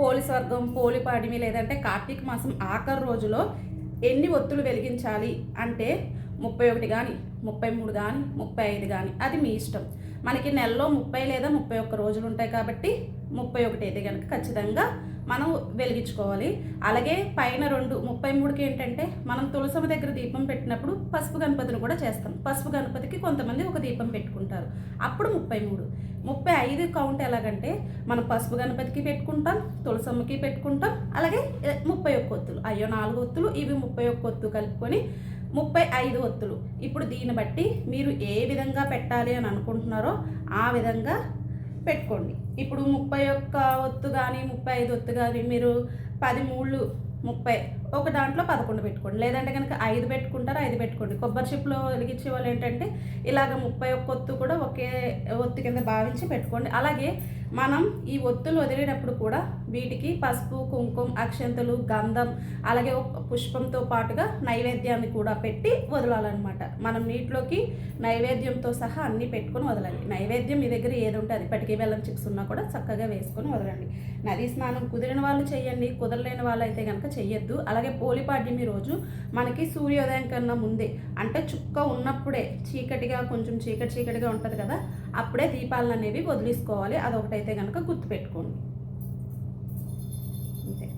పోలి స్వర్గం పోలి పాడిమి లేదంటే కార్తీక మాసం ఆఖరి రోజులో ఎన్ని ఒత్తులు వెలిగించాలి అంటే ముప్పై ఒకటి కానీ ముప్పై మూడు కానీ ముప్పై ఐదు కానీ అది మీ ఇష్టం. మనకి నెలలో ముప్పై లేదా ముప్పై ఒక్క రోజులు ఉంటాయి కాబట్టి ముప్పై ఒకటి అయితే కనుక ఖచ్చితంగా మనం వెలిగించుకోవాలి. అలాగే పైన రెండు ముప్పై మూడుకి ఏంటంటే మనం తులసమ్మ దగ్గర దీపం పెట్టినప్పుడు పసుపు గణపతిని కూడా చేస్తాం. పసుపు గణపతికి కొంతమంది ఒక దీపం పెట్టుకుంటారు. అప్పుడు ముప్పై మూడు. ముప్పై ఐదు కౌంట్ ఎలాగంటే మనం పసుపు గణపతికి పెట్టుకుంటాం తులసమ్మకి పెట్టుకుంటాం అలాగే ముప్పై ఒక్క ఒత్తులు. అయ్యో నాలుగు ఒత్తులు. ఇవి ముప్పై ఒక్క ఒత్తు కలుపుకొని ముప్పై ఐదు ఒత్తులు. ఇప్పుడు దీన్ని బట్టి మీరు ఏ విధంగా పెట్టాలి అని అనుకుంటున్నారో ఆ విధంగా పెట్టుకోండి. ఇప్పుడు ముప్పై ఒక్క ఒత్తు కానీ ముప్పై ఐదు ఒత్తు కానీ మీరు పది మూళ్ళు ముప్పై ఒక దాంట్లో పదకొండు పెట్టుకోండి. లేదంటే కనుక ఐదు పెట్టుకుంటారు ఐదు పెట్టుకోండి. కొబ్బరి చిప్పులో వెలిగించే వాళ్ళు ఏంటంటే ఇలాగ ముప్పై ఒక్క ఒత్తు కూడా ఒకే ఒత్తు కింద భావించి పెట్టుకోండి. అలాగే మనం ఈ ఒత్తులు వదిలేటప్పుడు కూడా వీటికి పసుపు కుంకుమ అక్షంతలు గంధం అలాగే ఒక పుష్పంతో పాటుగా నైవేద్యాన్ని కూడా పెట్టి వదలాలన్నమాట. మనం నీటిలోకి నైవేద్యంతో సహా అన్నీ పెట్టుకొని వదలాలి. నైవేద్యం మీ దగ్గర ఏది ఉంటే అది పటికి బెల్లం చిప్స్ ఉన్నా కూడా చక్కగా వేసుకొని వదలండి. నదీ స్నానం కుదిరిన వాళ్ళు చేయండి కుదరలేని వాళ్ళు అయితే కనుక చెయ్యొద్దు. అలాగే పోలి రోజు మనకి సూర్యోదయం కన్నా ముందే అంటే చుక్క ఉన్నప్పుడే చీకటిగా కొంచెం చీకటి చీకటిగా ఉంటుంది కదా అప్పుడే దీపాలను అనేవి వదిలేసుకోవాలి. అదొకటైతే కనుక గుర్తుపెట్టుకోండి. అంతే.